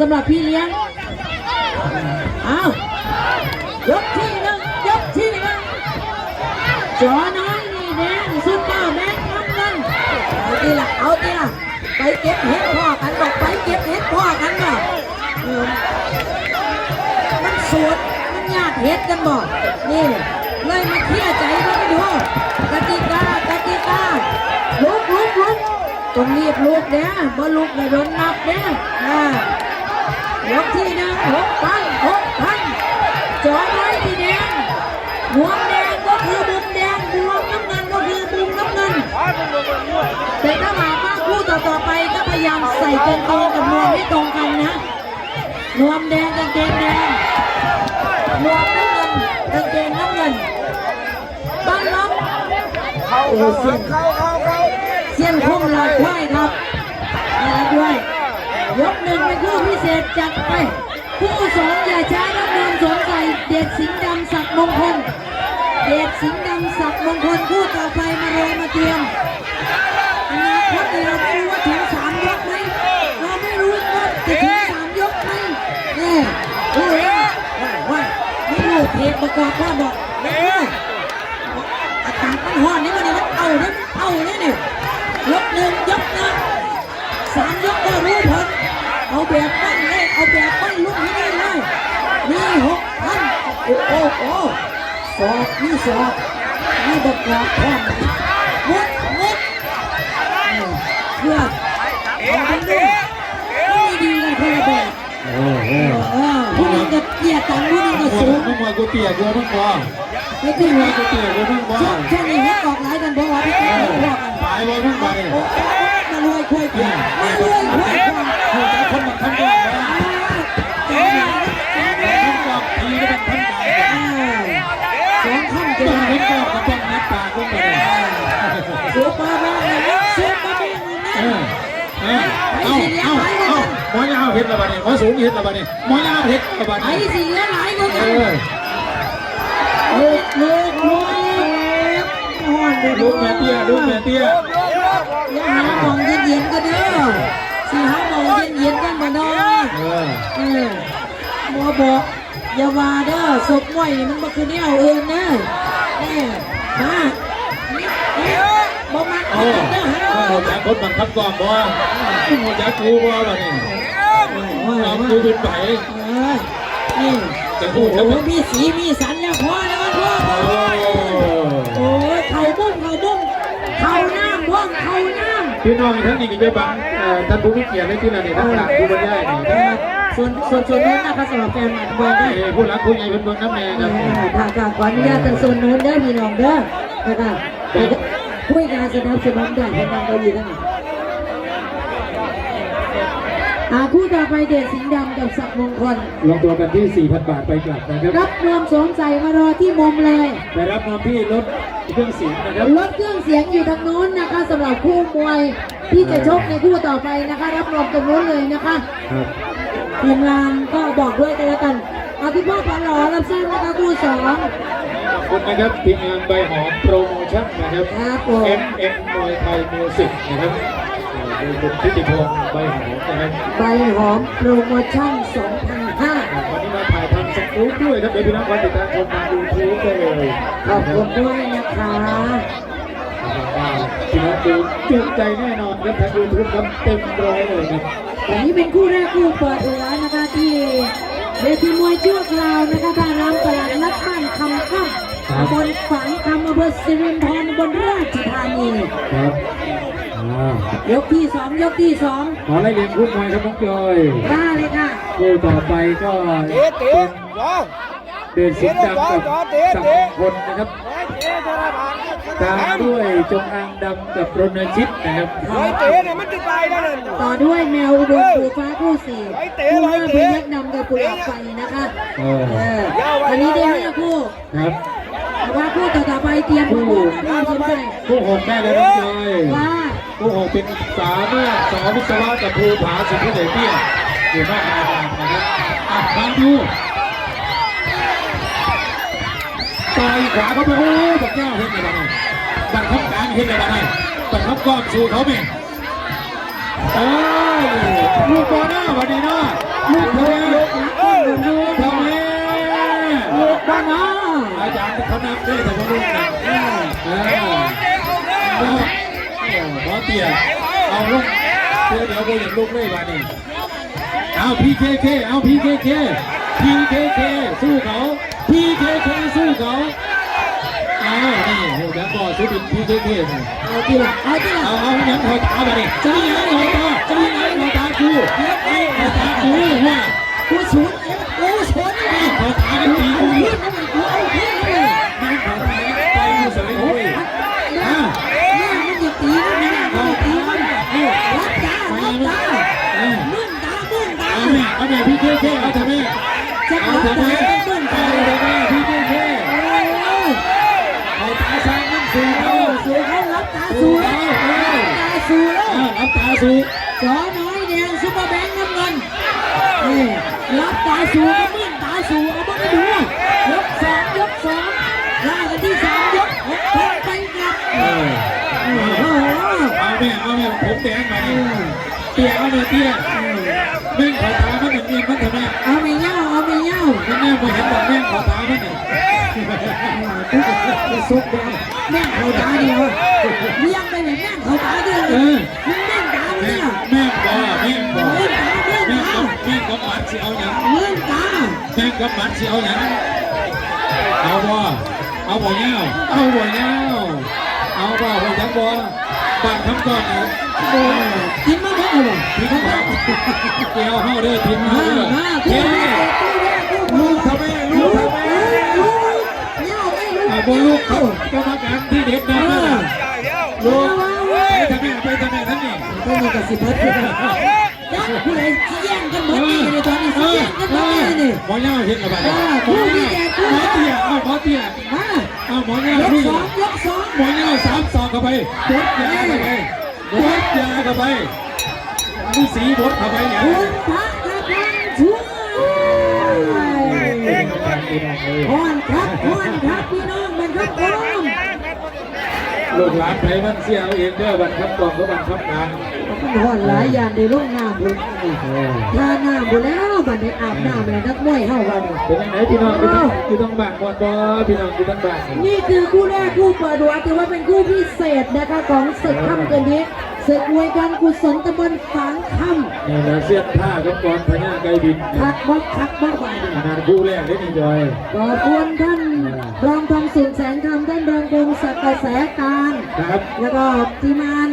สำหรับพี่เลี้ยง อ้าวยกที่หนึ่งยกที่หนึ่งจอน้อยนี่แดงซุปเปอร์แมนน้ำเงินเอาทีละเอาทีละไปเก็บเห็ดพ่อกันบอกไปเก็บเห็ดพ่อกันบอกมันสวดมันญาติเห็ดกันบอกนี่เลยมาเคลียใจเขาไปดูกติกากติกาลุกลุกลุกต้องรีบลุกเด้อบ่ลุกเลยโดนนับเด้ออ่า ยกที่หนึ่งหกพันหกพันจอน้อยที่แดงบวมแดงก็คือบุมแดงบวมน้ำเงินก็คือบุมน้ำเงิน แต่ถ้าหากว่าคู่ต่อต่อไปก็พยายามใส่เกางเกงกับนวมให้ตรงกันนะนวมแดงกางเกงแดงนวมน้ำเงินกางเกงน้ำเงินบ้านล็อกเข้าเข้าเข้าเข้าเข้าเสี้ยนคมหลอดควายครับนี่ด้วย ยกหนึ่ง เศษจัดไปคู่สองอย่าช้านักนวมสวมใส่เดชสิงดำศักด์มงคลเดชสิงดำศักด์มงคลคู่ต่อไปมารอมาเตรียมอนาคตเนี่ยเราไม่รู้ว่าถึงสามยกไหมเราไม่รู้ว่าจะถึงสามยกไหมเนี่ยโอ้ยว่าว่าไม่รู้เพจประกอบว่าบอกไม่รู้อากาศมันร้อนนี่มันนี่ยมันเอาเนี่ยมันเอาเนี่ยนี่ยกหนึ่งยกหนึ่งสามยกก็รู้ผลเอาแบบปั้น เลยเอาแบบปั้นลุกให้ได้เลยนี่หกพันโอ้โหโอ้สอบนี่สอบนี่ประกอบพร้อมมุดมุดเพื่อเอาไปดูไม่ดีกันคนละแบบโอ้โหเออผู้นึงก็เกียดกันผู้นึงก็สูงน้องมวยกูเปียกกูน้องบอลไม่ขึ้นน้เลยกูเปียกกูน้องบอช่วงช่วงนี้ให้ออกหลายกันเพราะว่าพี่แกพวกกันตายเลยน้งบอลโอ้มารวยคุยกันมารวยคุยกัน อยาวเห็ดละบ้านี่หมอสูงเห็ดละบ้านี่หมอยาวเห็ดละบ้าไอ้นี่สีเหลือหลายกว่าเอกันอลูกลูกลูกห่อนดูลูกแม่เตี้ยลูกแม่เตี้ยอย่าหามองเย็นๆก็เด้อสิหามองเย็นๆกันบ่เนาะเออเออหมอบอกอย่าว่าเด้อศพมวยนี่มันบ่คือแนวอื่นเด้อแน่มาบ่มักโอ้เด้อหัวใจคนบังคับกองบ่หัวใจกูบ่บ้านี่ว่า เอากูเป็นไปเออนี่จะพูโอ้ดโหจะเป็นมีสีมีสันแล้วพอแล้วมันพอพอโอ้โอ้ยเขาบุ้งเขาบุ้งเขาน้ำบ้องเขาน้ำพี่น้องทั้งนี้ก็จะบังเอ่อท่านผู้มีเกียรติในที่นั่นนี่ทั้งหลังผู้บรรยายนี่ทั้งส่วนส่วนส่วนนู้นนะคะสำหรับแฟนหมัดบอลได้ เอ่อผู้หลักผู้ใหญ่เป็นเมืองน้ำแม่ครับค่ะค่ะขออนุญาตแต่ส่วนนู้นเด้อพี่น้องเด้อนะคะคุยการสนับสนุนได้เป็นนางเกาหลีนั่น อาคู่ต่อไปเดชสิงห์ดำกับศักดิ์มงคล ลงตัวกันที่ 4,000 บาทไปกลับนะครับ รับรวมสวมใส่มารอที่มุมเลย ไปรับน้องที่รถเครื่องเสียงนะครับรถเครื่องเสียงอยู่ทางโน้นนะคะสำหรับคู่มวยที่จะชกในคู่ต่อไปนะคะ รับรองตรงโน้นเลยนะคะครับทีมงานก็บอกด้วยกันแล้วกันเอาที่พ่อปลาหล่อรับทราบนะคะคู่สอง ขอบคุณนะครับทีมงานใบหอมโปรโมชั่นนะครับ ครับผม M M มวยไทยมิวสิกนะครับ เอ่อคุณทิติพงศ์ใบหอมนะครับใบหอมโปรโมชั่น 2005 วันนี้มาถ่ายทำสกู๊ปด้วยครับเดี๋ยวพี่น้องคอยติดตามชมทางยูทูบได้เลยขอบคุณด้วยนะคะพี่น้องดูจุใจแน่นอนครับทางยูทูบครับเต็มร้อยเลยครับวันนี้เป็นคู่แรกคู่เปิดหัวนะคะที่เวทีมวยชั่วคราวนะคะท่าน้ำตลาดนัดบ้านคำข้ามตำบนฝางคำอำเภอสิรินธรบนราชธานีครับ อ่ายกที่สองยกที่สองขอไล่เรียนคู่มวยครับน้องจอยว่าเลยค่ะ คู่ต่อไปก็เตะเตะจอเดินสิงห์ดำกับสังคนนะครับเตะธนาคารตามด้วยจงอางดำกับรณชิตนะครับไอ้เตะเนี่ยมันจะตายแล้วนั่นต่อด้วยแมวอุบลปูฟ้าคู่สี่ไอ้เต๋คู่ไอ้ห้าเต๋พยักนำกับกุหลาบไฟนะคะเออเออวันนี้ได้ห้าคู่ครับแต่ว่าคู่ต่อๆไปเตรียมคู่นะพี่เชียงใหม่คู่หกได้เลยน้องจอยว่า คู่หกเป็นสามารถสอนวิศวะกับภูผาสุทธิเดชเตี้ยอยู่นอกอาณาจักรนะครับอะฟังดูต่อยขวาเข้าไปโอ้บักแก้วเห็นอะไรบ้างบักข้องกลางเห็นอะไรบ้างบักข้องก้อนสู่เขาไหมเอ้ยลูกบอลหน้าวันนี้นะลูกทะเลลูกทะเลลูกบ้านนาอาจารย์เขานำได้แต่ว่าลูกหนัก เอเออหมอเตี้ยเอาลูกเดี๋ยวเดี๋ยวกูอย่างลูกเลยวันนี้เอาพีเคเคเอาพีเคเคพีเคเคสู้เขาพีเคเคสู้เขาเอานี่โหแบงค์บอสู้ดิพีเคเคเอาทีละเอาทีละเอาเอาอย่างหัวตาไปดิจะมีอะไรหัวตาจะมีอะไรหัวตากูไอ้หัวตากูว่ากูศูนย์กูศูนย์นี่หัวตากันตีกู กู นี่ ขึ้นนะกูเอาขึ้นเลย นั่งหัวตาไปกูสวยกู เนี่ย อะ เนี่ยมันจะตีมันนะมันจะตีมันรับตารับตามื่นตามื่นตา เอาแม่พี่เท่เท่เอาเถอะแม่จะเอารับเถอะตาแม่เอาตาเถอะแม่พี่เท่เท่โอ้ยเอาตาซ้ายนั่งสูงเอาสูเขารับตาสูแล้วตาสูแล้วรับตาสูงจอน้อยแดงซุปเปอร์แบงค์น้ำเงินนี่รับตาสูก็มื่นตาสูเอาบ้างดูยกสองยกสองล่ากันที่สามยกหกคนไปกลับเอาแม่เอาแม่ผมแดงมาดิเตี้ยเอาแม่เตี้ยแม่อตามั นหนึ่งเมียนมันเถอะแม่เอาไม่เย้าเอาไม่เย้าแม่ไม่เห็นบอกแม่ขอตามันหนึ่งซุกแดงแม่เขาตาเดียวเลี้ยงไปเลยแม่เขาตาเดียวเออมึงแม่งตาแม่เนี่ยแม่บอกแม่บอกเลี้ยงตาเลี้ยงแม่ตาแม่ก็มันสิเอาอย่างเลี้ยงตาแม่ก็มันสิเอาอย่างเอาบ่เอาบ่เงาเอาบ่เงาเอาบ่บ่จังบ่ บากคำก่อนเนี่ยโอ้งมาเมื่อไหร่ทิ้งมาเกี่ยวเข้าเด้อทิ้งเฮามาเด้อเกคู่แรกคู่ลูกทำไมลูกทำไมลูกเย้าไม่ลูกเอาบ่ลูกเขากรรมการที่เด็ดนะลูกไปทำไมไปทำไมทั้งนี้องมีกระสิบเบิร์ด ผู้ใดที่แย่งกันหมดนี่ในตอนนี้ที่แย่งกันหมดนี่นี่หมอเงาเห็นกับอะไรคู่นี้แย่คู่หมอเตี้ยเอาหมอเตี้ยมาเอาหมอเงายกสองยกสองหมอเงาสามสองเข้าไปบดยาเข้าไปบดยาเข้าไปมีสีบดเข้าไปเนี่ยคุณพระกำลังช่วยพรครับพรครับพี่น้องมันครับพรลูกหลานไทยมันเสียเอาเองเด้อบันคับกองก็บันคับกางมันหอนหลายอย่างในโรงน้ำบุญทาน้ำบุญแล้วบัดนี้อาบน้ำแล้วนักมวยเข้าวันเป็นยังไงพี่น้องอยู่ต้องอยู่ต้องบ้านบอลบอพี่น้องอยู่ต้องบ้านนี่คือคู่แรกคู่เปิดหัวถือว่าเป็นคู่พิเศษนะคะของศึกค่ำเกินนี้ศึกมวยการกุศลตำบลฝางค่นี่แหละเสียผ้ากับกองพญาไกบินำคักบักคักบักบานขนาดคู่แรกได้นี่จอยขอบคุณท่านรองทองสุนแสงคำท่านรองพงศักดิ์กระแสการครับแล้วก็ทีมงาน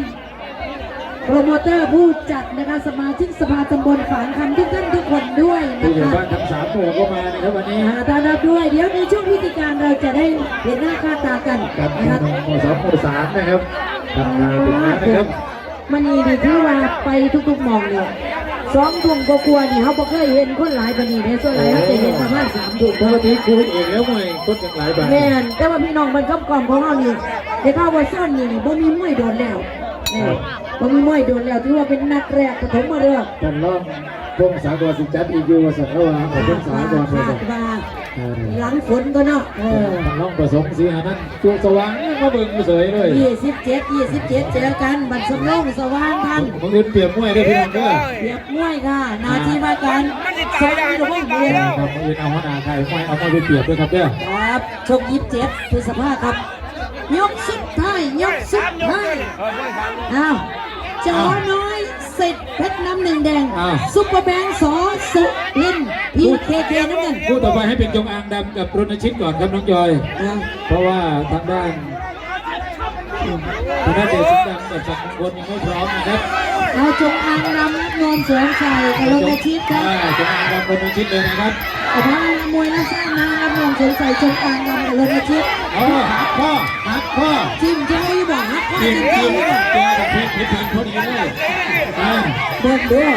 โปรโมเตอร์ผู้จัดนะคะสมาชิกสภาตำบลฝางคำทุกท่านทุกคนด้วยผู้นะใหญ่คะบ้านทั้งสามหมู่ก็มานะครับวันนี้หาต้อนรับด้วย เดี๋ยวในช่วงพิธีการเราจะได้เห็นหน้าค่าตากันกับนะคะหมู่สองหมู่สามนะครับทำงานเป็นงานนะครับมันนี่ดีที่ว่าไปทุกๆหมองเนี่ยสองทุ่มก็กลัวๆนี่เขาบอกเคยเห็นคนหลายปานนี้เนี่ยส่วนหลายเขาจะเห็นประมาณสามทุ่ม ปกติครูเอกแล้วมวยคนกันหลายบาทแม่นแต่ว่าพี่น้องมันกับกล่อมของเรานี่เดี๋ยวเข้าว่าซ่อนนี่นี่บ่มีมวยโดนแล้ว นี่บ่มีมวยโดนแล้วถือว่าเป็นนัดแรกปฐมมาเรื่องกันล่องพงศากรสิจัดอีกอยู่ว่าสัตว์ระหว่างของพงศากรเลยคาดว่าหลังฝนก็เนาะเออกันล่องผสมสีหานั้นตัวสว่างมาเบิ่งเฉยเลยยี่สิบเจ็ดยี่สิบเจ็ดเจอกันบัตรสำรองสว่างทันมึงยืนเปรียบมวยได้พี่น้องเด้อเรียบมวยค่ะนาทีว่าการสองหรือว่าเรียนครับมึงยืนเอาหัวหน้าใครมวยเอามาเป็นเปรียบด้วยครับเด้อครับชกยิบเจ็ดพฤษภาครับยกสุดท้า ยยกสุดท้ายอ้าวจอน้อยเสร็จเพชรน้ำหนึ่งแดงซุปเปอร์แบงค์สอสุรินพีเคเคน้ำเงิน คู่ต่อไปให้เป็นจงอางดำกับรณชิตก่อนครับน้องจอยอ่าเพราะว่าทางด้าน ทางด้านเดชสิงห์ดำกับสักดิ์มงคลยังไม่พร้อมนะครับเอาจงอางนำนวลสวมใส่กระโหลกชิดครับอ่าจงอางดำรณชิตเลยนะครับเอาทั้งมวยนักสร้างนางนวลสวมใส่จงอางนำกระโหลกชิดอ๋อหักข้อหักข้อจิ้มเจ้าอีบ่ฮักข้อทีมจิ้มทีเจ้ามอีบ่เจอกับทีมทีมทีมพอดีเลยอ่าเด็กเด้อ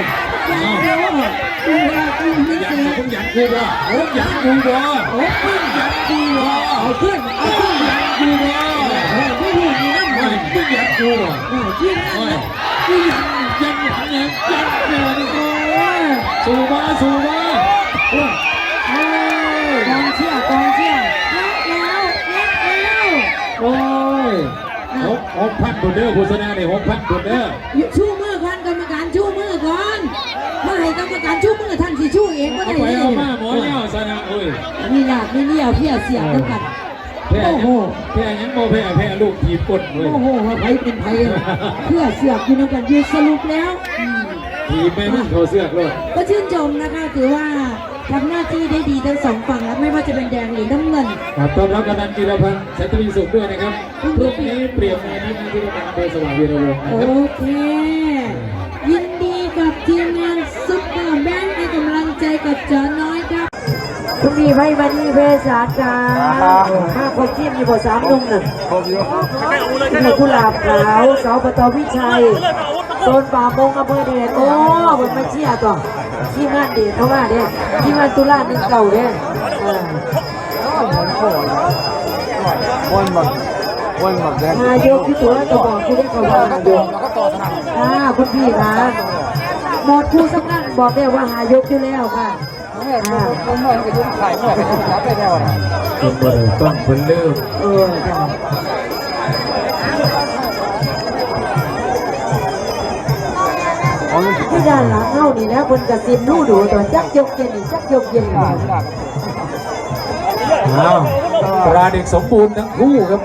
อยากเด้อกูว่ากูไม่อยากเสียผมอยากกูว่าผมอยากกูว่าโอ้ขึ้นอยากกูว่าเอาขึ้นเอาขึ้นกูว่าเฮ้ยไม่ รู้นี่นั่นไม่เลยไม่อยากกูว่าโอ้ขึ้นนั่นเลยกูอยากยังหลังยังยังเดินโอ้ยสู่มาสู่มาโอ้ยกองเชียร์กองเชียร์นับแล้วนับแล้วโอ้ยหกหกพันบุญเด้อโฆษณาเนี่ยหกพันบุญเด้ออยู่ชูมือพันกรรมการกรรมการชูมือท่านสิชูเองก็เอาได้ไปเลยเอามาหมอเน่าซะนะโอ้ยมีหลากมีเลี้ยวเพี้ยเสียบด้วยกัน แพ้ยังแพ้ยังบ่แพ้แพ้ลูกทีมกดเลยโอ้โหว่าไผเป็นไผอะเพื่อเสียบอยู่ในกันยืนสรุปแล้วอืมทีมไม่มันโทรเสือกเลยก็ชื่นชมนะคะถือว่าทำหน้าที่ได้ดีทั้งสองฝั่งแล้วไม่ว่าจะเป็นแดงหรือน้ำเงิน ครับต้อนรับกำนันจิรพันธ์แสนทวีสุขด้วยนะครับพรุ่งนี้เปลี่ยนในนี้ที่กำนันเบอร์สว่างวีระวงศ์นะโอครับ เค ยินดีกับทีมงานซุปเปอร์แบงค์ให้กำลังใจกับจอน้อยครับ คุณมีไพ่มานี่เพศาจารห้าคนทีมอยู่บ่สามนุ่มน่ะผมอยู่คุณกุหลาบขาวเสาปตวิชัยโซนป่ามงอำเภอเดชโอ้มันไม่เชี่ยต่อที่งานเดชเพราะว่าเด้ที่งานตุลาหนึ่งเก่าเด้เออวนแบบวนแบบแดงนายกที่ตัวจะบอกคุณได้เขาว่านายกแล้วก็ต่อสนามอ่าคุณพี่นะหมดผู้สำคัญบอกได้ว่าหายกอยู่แล้วค่ะ อ่าผมเหมือนกับยุ่งข่เหมือนกับยุ่งรับไปแล้วนะต้องเปิดต้องเพิ่นเริ่มเออที่ด้านหลังเฮานี่นะคนกระซิบนู่ดูตอนจักยกเย็นนี่จักยกเย็นนี่อ้าวปราเด็กสมบูรณ์ทั้งคู่ครับ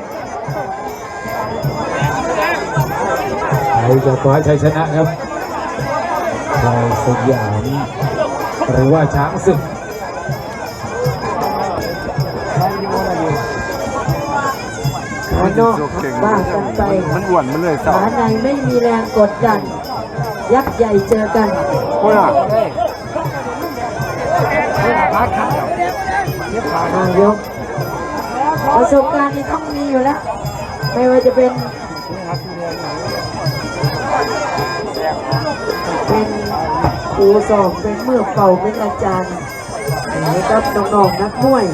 ใครจะคว้าชัยชนะครับลายสยาม หรือว่าช้างศึกขานอกบ้ากันไปมันอ้วนมันเลยขาในไม่มีแรงกดดัน ยักษ์ใหญ่เจอกันโอ้ยอะพักครับนายกประสบการณ์นี่ต้องมีอยู่แล้ว ไม่ว่าจะเป็น เป็น ครูสอบเป็นเมื่อเป่าเป็นอาจารย์นะครับน้องๆนักมวย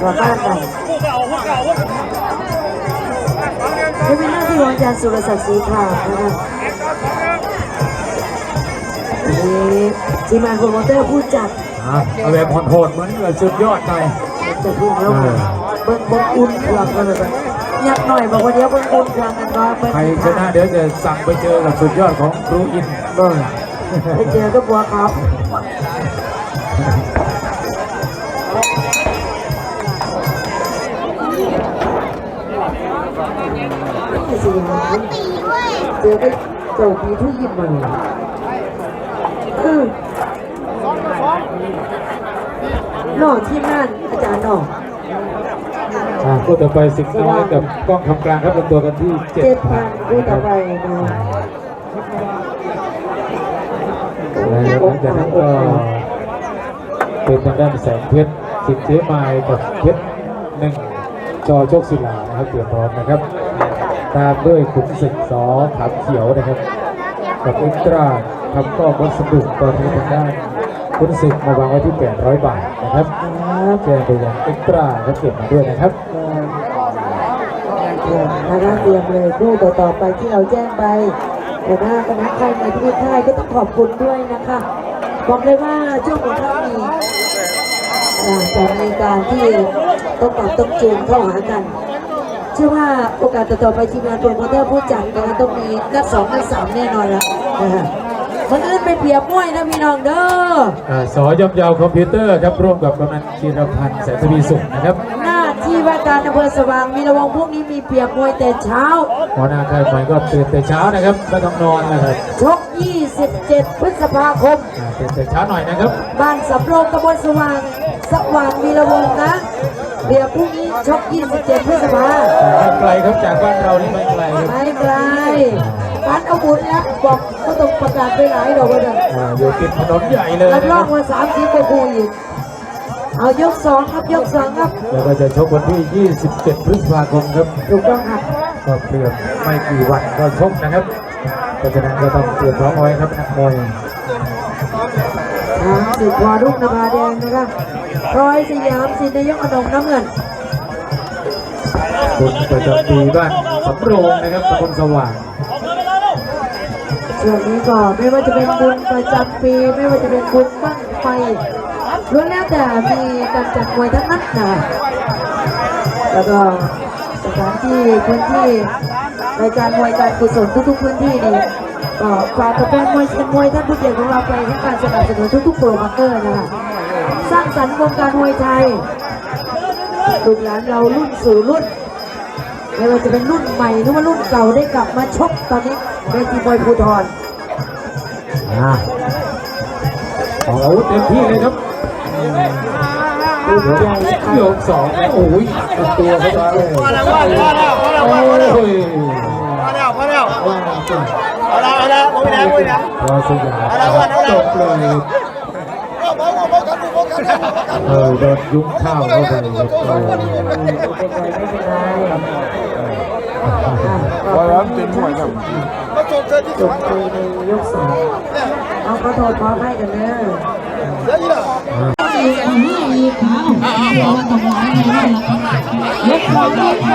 ประมาณนั้นจะเป็นหน้าที่ของอาจารย์สุรศักดิ์ศรีขาวนะครับนี่ทีมงานโปรโมเตอร์ผู้จัดอะเอาแบบโหดๆเหมือนกับสุดยอดหน่อยจะพูดแล้วเออเบิ้งเบิ้งอุ่นเครื่องกันเลยยักหน่อยบอกว่าเดี๋ยวเบิ้งอุ่นเครื่องกันว่าเบิ้งใครชนะเดี๋ยวจะสั่งไปเจอกับสุดยอดของครูอินเบิ้ง ไปเจอกับบัวครับสิเจอกับเจ้าปีทุกยิบมาเออนอกที่นั่นอาจารย์นอกอะคู่ต่อไปสิงห์น้อยกับกล้องคำกลางครับลงตัวกันที่เจ็ดเจ็ดพัพันนคู่ต่อไปนะ แล้วหลังจากนั้นก็เป็นทางด้านแสงเพชรสิทธิ์เทมายกับเพชรหนึ่งจอโชคศิลานะครับเตรียมพร้อมนะครับ ตามด้วยขุนศึกสอขามเขียวนะครับ กับเอ็กตร้าทำก็วัสดุตอนนี้ทางด้านขุนศึกมาวางไว้ที่ 800 บาทนะครับแจ้งไปยังเอ็กตร้าเขาเก็บมาด้วยนะครับนะคะเตรียมเลยคู่ต่อต่อๆไปที่เราแจ้งไป หัวหน้าคณะใครในที่ค่ายก็ต้องขอบคุณด้วยนะคะบอกเลยว่าช่วงของท่านมีอ่าจะมีการที่ต้องปรับต้องจูนเข้าหากัน เชื่อว่าโอกาสต่อไปทีมงานโปรโมเตอร์ผู้จัดนะต้องมีนัดสองนัดสามแน่นอนแล้วนะคะมันอื่นไปเปียบมวยนะพี่น้องเด้ออ่าสอยำยาวคอมพิวเตอร์ครับร่วมกับกำนันชีรพันธ์แสนทวีสุขนะครับน้า ที่ว่าการอำเภอสว่างมีระวงพวกนี้มีเปรียบมวยแต่เช้าหัวหน้าค่ายมวยก็ตื่นแต่เช้านะครับไม่ต้องนอนนะครับชก 27 พฤษภาคม อ่าตื่นแต่เช้าหน่อยนะครับบ้านสำโรงตำบลสว่าง สว่างวีระวงศ์นะเดี๋ยวพรุ่งนี้ชก 27 พฤษภาไม่ไกลครับจากบ้านเรานี่ไม่ไกลครับไม่ไกลปานเอาบุญแล้วบอกก็ต้องประกาศไปหลายดอกว่าเดิมอ่าอยู่ติดถนนใหญ่เลยรับนะรคอรังบว่าสามสิบกว่าคู่อีก เอายกสองครับยกสองครับแล้วก็จะชกวันที่ 27 พฤษภาคมครับถูกต้องครับก็เพียงไม่กี่วันก็ชกนะครับเพราะฉะนั้นก็ต้องเตรียมพร้อมเอาไว้ครับนักมวยทางสิทธิ์พอรุ่งนภาแดงนะครับรอยสยามสินนายกอนงน้ำเงินบุญประจำปีบ้านสำโรงนะครับตำบลสว่างช่วงนี้ก็ไม่ว่าจะเป็นบุญประจำปี ไม่ว่าจะเป็นบุญบ้างไฟ ล้วนแล้วแต่มีการจัดมวยทั้งนั้นนะแล้วก็สถานที่พื้นที่รายการมวยการกุศลทุกๆพื้นที่นี่ก็ฝากแฟนมวยเชียร์มวยท่านผู้เกียรติของเราไปให้การสนับสนุนทุกๆโปรโมเตอร์นะคะสร้างสรรค์วงการมวยไทยลูกหลานเรารุ่นสู่รุ่นไม่ว่าจะเป็นรุ่นใหม่หรือว่ารุ่นเก่าได้กลับมาชกตอนนี้เวทีมวยภูทรออกอาวุธเต็มที่เลยครับ ยกสองแล้วโอ้ยตัดตัวเข้ามาเลยพอแล้วพอแล้วพอแล้วพอแล้วโอ้ยพอแล้วพอแล้วว่าจ้ะเอาละเอาละโอ้ยนะโอ้ยนะรอสยามจบเลยเออโดนยุ้งข้าวเข้าไปเลยโอ้ยไม่เป็นไรไม่เป็นไรพอแล้วเป็นหวยครับจบคุยในยกสองเอาขอโทษขอให้กันเนอะวันนี้พี่ น้องได้ดูหลากหล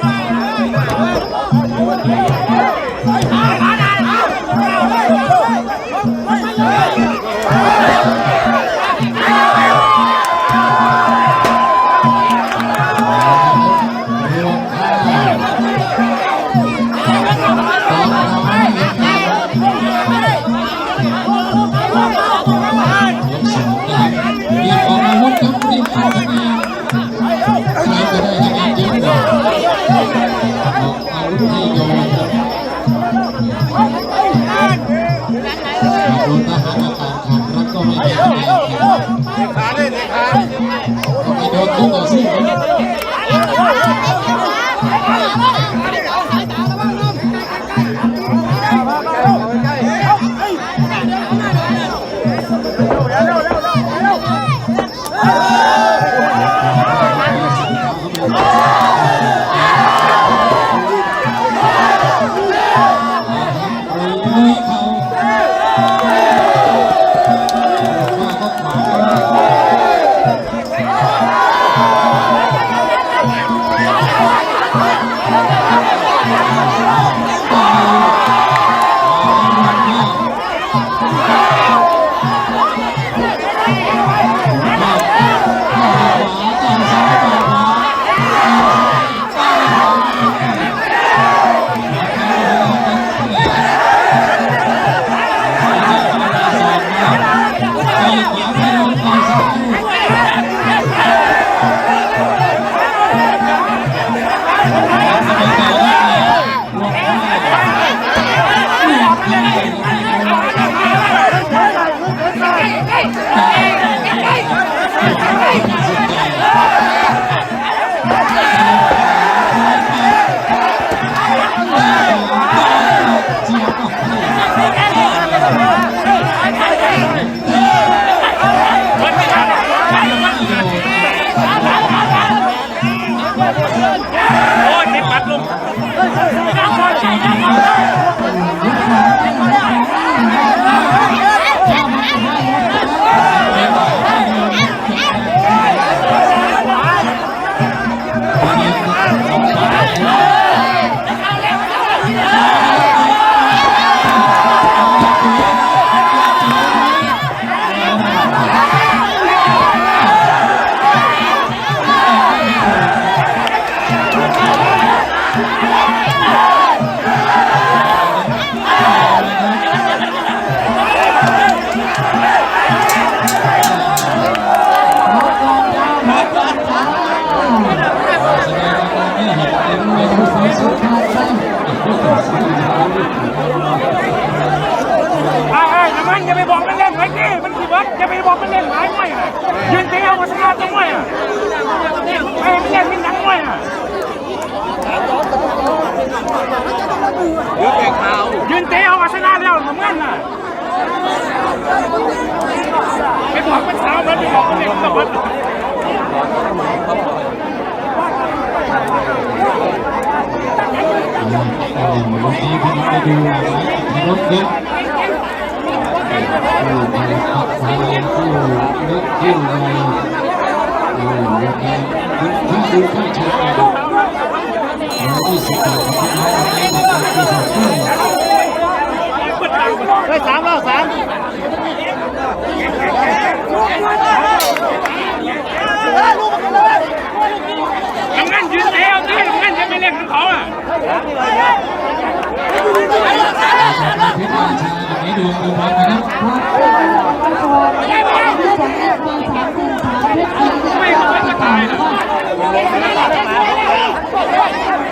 ายรถครับที่มาขับม Thank you. าที่นึกที่ไรเออวันนี้ถ้าดูข้าชมกันวันที่สิบแปดของพี่น้องวันนี้มาเป็นปีศาจขึ้น ได้สามแล้วสามทำงาลยลูกไนเล้วนี่ทำงานจะไม่เล่นของเขาอะเพชรราชาไม่ดูดูบอลนะครับไม่ไดูไม่ได้ไม่ได้